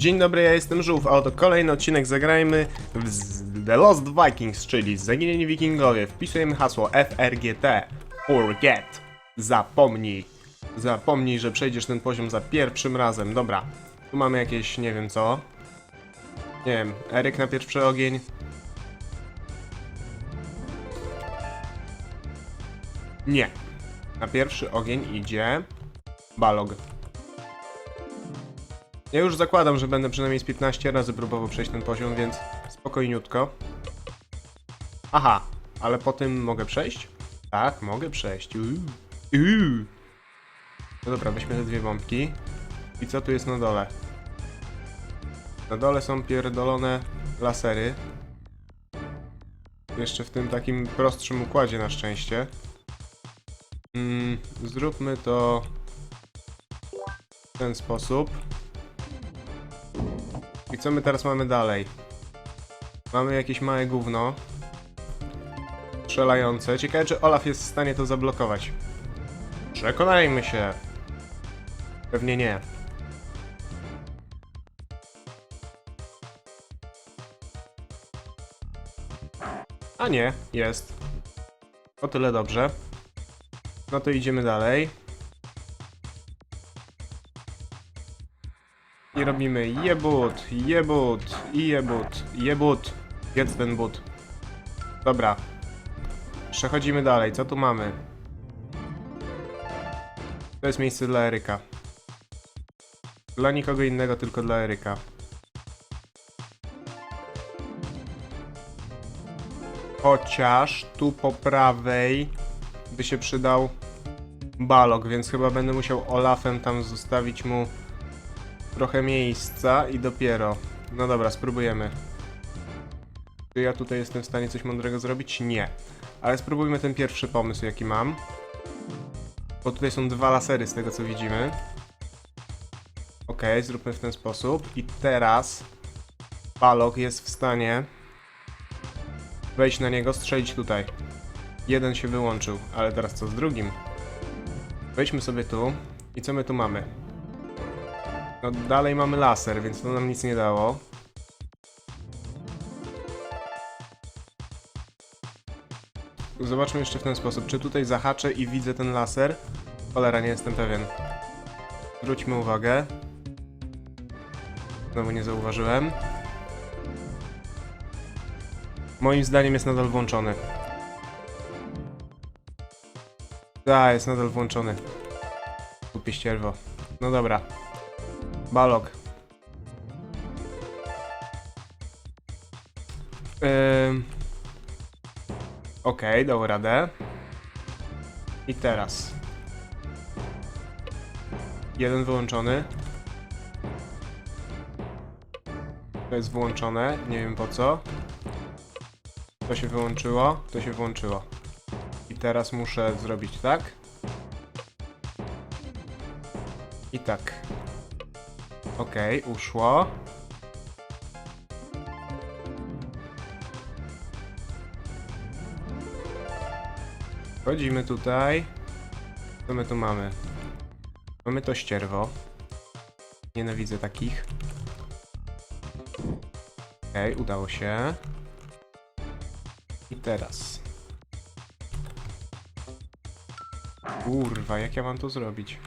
Dzień dobry, ja jestem Żółw, a oto kolejny odcinek zagrajmy w The Lost Vikings, czyli Zaginieni Wikingowie. Wpisujemy hasło FRGT. Forget. Zapomnij. Zapomnij, że przejdziesz ten poziom za pierwszym razem. Dobra. Tu mamy jakieś, nie wiem co. Nie wiem, Eryk na pierwszy ogień. Nie. Na pierwszy ogień idzie Balog. Ja już zakładam, że będę przynajmniej z 15 razy próbował przejść ten poziom, więc spokojniutko. Aha, ale po tym mogę przejść? Tak, mogę przejść. Uuu. Uuu. No dobra, weźmy te dwie bombki. I co tu jest na dole? Na dole są pierdolone lasery. Jeszcze w tym takim prostszym układzie na szczęście. Mm, zróbmy to w ten sposób. I co my teraz mamy dalej? Mamy jakieś małe gówno. Strzelające. Ciekawe, czy Olaf jest w stanie to zablokować. Przekonajmy się. Pewnie nie. A nie, jest. O tyle dobrze. No to idziemy dalej. I robimy jebut, jebut, i jebut, jebut. Jedz ten but. Dobra. Przechodzimy dalej. Co tu mamy? To jest miejsce dla Eryka. Dla nikogo innego, tylko dla Eryka. Chociaż tu po prawej by się przydał balog, więc chyba będę musiał Olafem tam zostawić mu trochę miejsca i dopiero. No dobra, spróbujemy. Czy ja tutaj jestem w stanie coś mądrego zrobić? Nie. Ale spróbujmy ten pierwszy pomysł, jaki mam. Bo tutaj są dwa lasery z tego co widzimy. Ok, zróbmy w ten sposób. I teraz Balog jest w stanie wejść na niego, strzelić tutaj. Jeden się wyłączył, ale teraz co z drugim? Wejdźmy sobie tu. I co my tu mamy? No dalej mamy laser, więc to nam nic nie dało. Zobaczmy jeszcze w ten sposób. Czy tutaj zahaczę i widzę ten laser? Cholera, nie jestem pewien. Zwróćmy uwagę. Znowu nie zauważyłem. Moim zdaniem jest nadal włączony. Tak, jest nadal włączony. Głupie ścierwo. No dobra. Balog. Ym... Okej, dał radę. I teraz. Jeden wyłączony. To jest włączone, nie wiem po co. To się wyłączyło, to się włączyło. I teraz muszę zrobić tak. I tak. Okej, uszło. Wchodzimy tutaj. Co my tu mamy? Mamy to ścierwo. Nienawidzę takich. Okej, udało się. I teraz. Kurwa, jak ja mam to zrobić?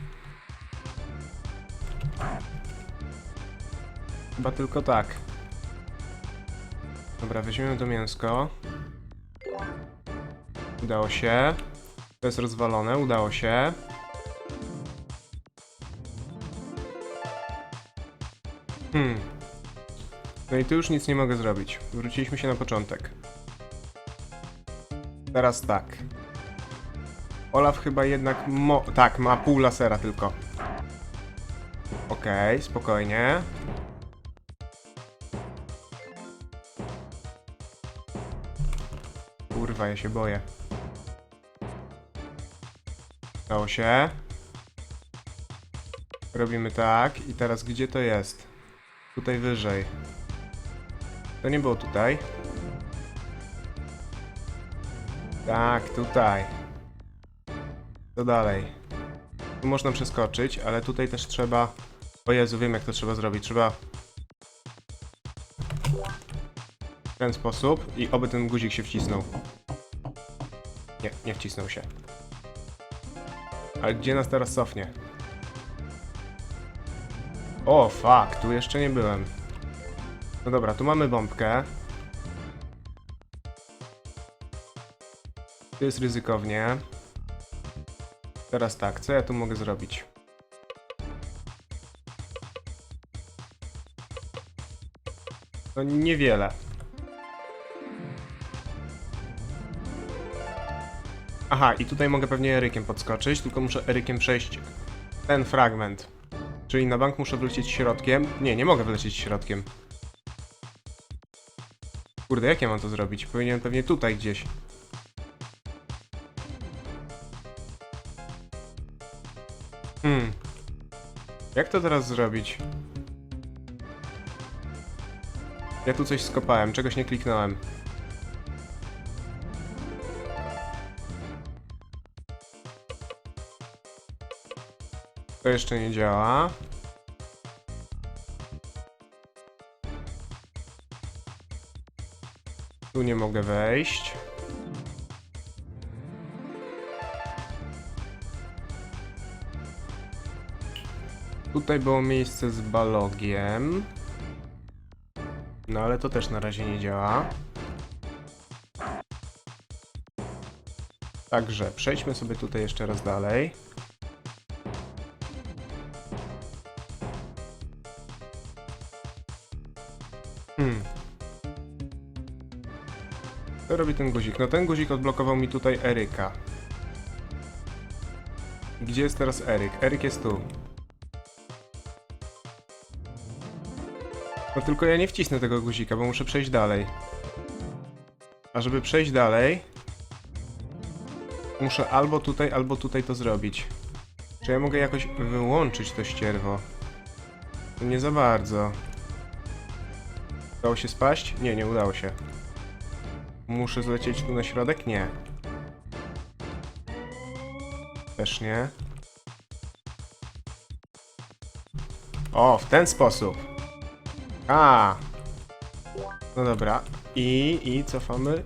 Chyba tylko tak. Dobra, weźmiemy to mięsko. Udało się. To jest rozwalone, udało się. Hmm. No i tu już nic nie mogę zrobić. Wróciliśmy się na początek. Teraz tak. Olaf chyba jednak mo... Tak, ma pół lasera tylko. Okej, spokojnie. Kurwa, ja się boję. Udało się. Robimy tak. I teraz gdzie to jest? Tutaj wyżej. To nie było tutaj. Tak, tutaj. Co dalej? Tu można przeskoczyć, ale tutaj też trzeba... O Jezu, wiem jak to trzeba zrobić. Trzeba W ten sposób i oby ten guzik się wcisnął. Nie, nie wcisnął się. Ale gdzie nas teraz cofnie? O, fuck, tu jeszcze nie byłem. No dobra, tu mamy bombkę. Tu jest ryzykownie. Teraz tak, co ja tu mogę zrobić? No niewiele. Aha, i tutaj mogę pewnie Erykiem podskoczyć, tylko muszę Erykiem przejść ten fragment. Czyli na bank muszę wlecieć środkiem. Nie, nie mogę wlecieć środkiem. Kurde, jak ja mam to zrobić? Powinienem pewnie tutaj gdzieś. Hmm. Jak to teraz zrobić? Ja tu coś skopałem, czegoś nie kliknąłem. To jeszcze nie działa. Tu nie mogę wejść. Tutaj było miejsce z balogiem. No ale to też na razie nie działa. Także przejdźmy sobie tutaj jeszcze raz dalej. Co robi ten guzik? No ten guzik odblokował mi tutaj Eryka. Gdzie jest teraz Eryk? Eryk jest tu. No tylko ja nie wcisnę tego guzika, bo muszę przejść dalej. A żeby przejść dalej, muszę albo tutaj, albo tutaj to zrobić. Czy ja mogę jakoś wyłączyć to ścierwo? Nie za bardzo. Udało się spaść? Nie, nie udało się. Muszę zlecieć tu na środek? Nie. Też nie. O, w ten sposób. A. No dobra. I, i cofamy.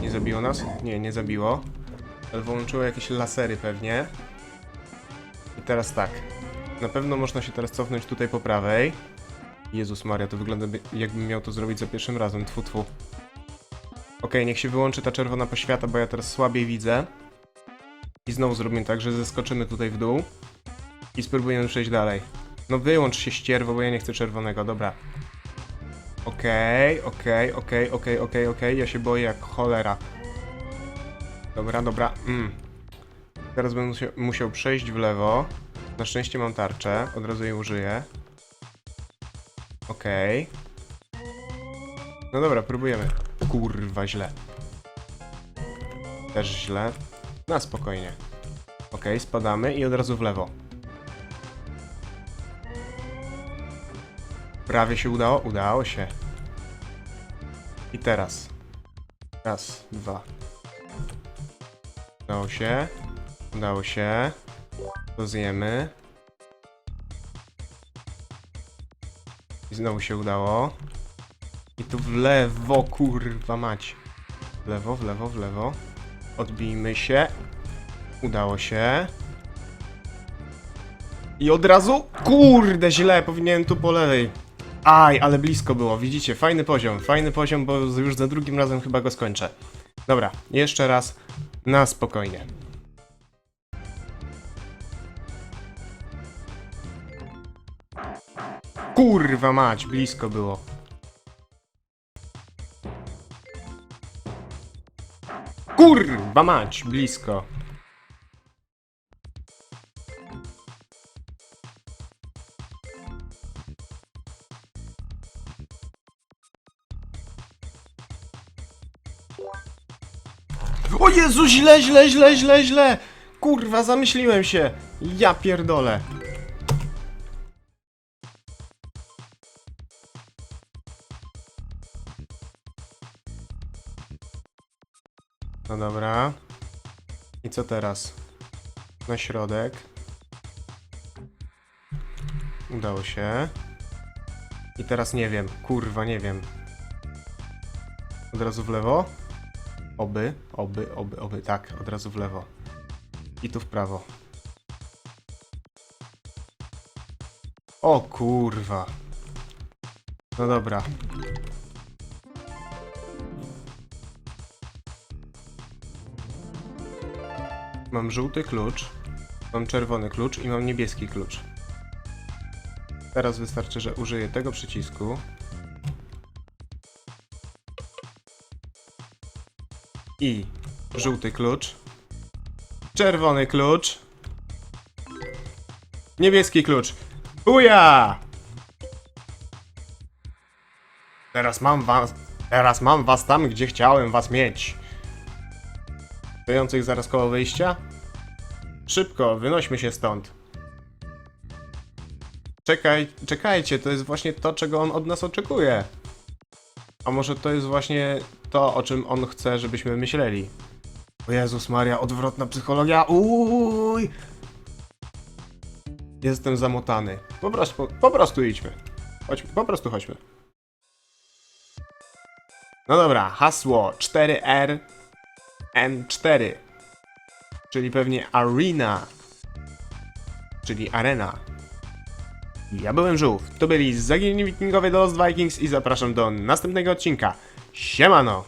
Nie zabiło nas? Nie, nie zabiło. Ale wyłączyło jakieś lasery pewnie. I teraz tak. Na pewno można się teraz cofnąć tutaj po prawej. Jezus Maria, to wygląda by- jakbym miał to zrobić za pierwszym razem. Tfu, tfu. Okej, niech się wyłączy ta czerwona poświata, bo ja teraz słabiej widzę. I znowu zrobimy tak, że zeskoczymy tutaj w dół. I spróbujemy przejść dalej. No wyłącz się ścierwo, bo ja nie chcę czerwonego, dobra. Okej, okej, okej, okej, okej, okej, ja się boję jak cholera. Dobra, dobra, mm. Teraz będę musiał, musiał przejść w lewo. Na szczęście mam tarczę, od razu jej użyję. Okej. No dobra, próbujemy. Kurwa, źle. Też źle. Na spokojnie. Okej, spadamy i od razu w lewo. Prawie się udało? Udało się. I teraz. Raz, dwa. Udało się. Udało się. To zjemy. I znowu się udało. I tu w lewo, kurwa mać. W lewo, w lewo, w lewo. Odbijmy się. Udało się. I od razu, kurde, źle, powinienem tu po lewej. Aj, ale blisko było, widzicie, fajny poziom, fajny poziom, bo już za drugim razem chyba go skończę. Dobra, jeszcze raz, na spokojnie. Kurwa mać, blisko było. Kurwa mać, blisko. O Jezu, źle, źle, źle, źle, źle! Kurwa, zamyśliłem się! Ja pierdolę. No dobra. I co teraz? Na środek. Udało się. I teraz nie wiem, kurwa, nie wiem. Od razu w lewo? Oby, oby, oby, oby, tak, od razu w lewo. I tu w prawo. O kurwa. No dobra. Mam żółty klucz, mam czerwony klucz i mam niebieski klucz. Teraz wystarczy, że użyję tego przycisku. I żółty klucz. Czerwony klucz. Niebieski klucz. Buja! Teraz mam was. Teraz mam was tam, gdzie chciałem was mieć. Stojących zaraz koło wyjścia? Szybko, wynośmy się stąd. Czekaj, czekajcie, to jest właśnie to, czego on od nas oczekuje. A może to jest właśnie to, o czym on chce, żebyśmy myśleli. O Jezus Maria, odwrotna psychologia, uuuuj! Jestem zamotany. Po prostu, po prostu idźmy. Chodźmy, po prostu chodźmy. No dobra, hasło 4R N4. Czyli pewnie Arena. Czyli Arena. Ja byłem Żółw. To byli Zaginieni Wikingowie do Lost Vikings i zapraszam do następnego odcinka. Siemano!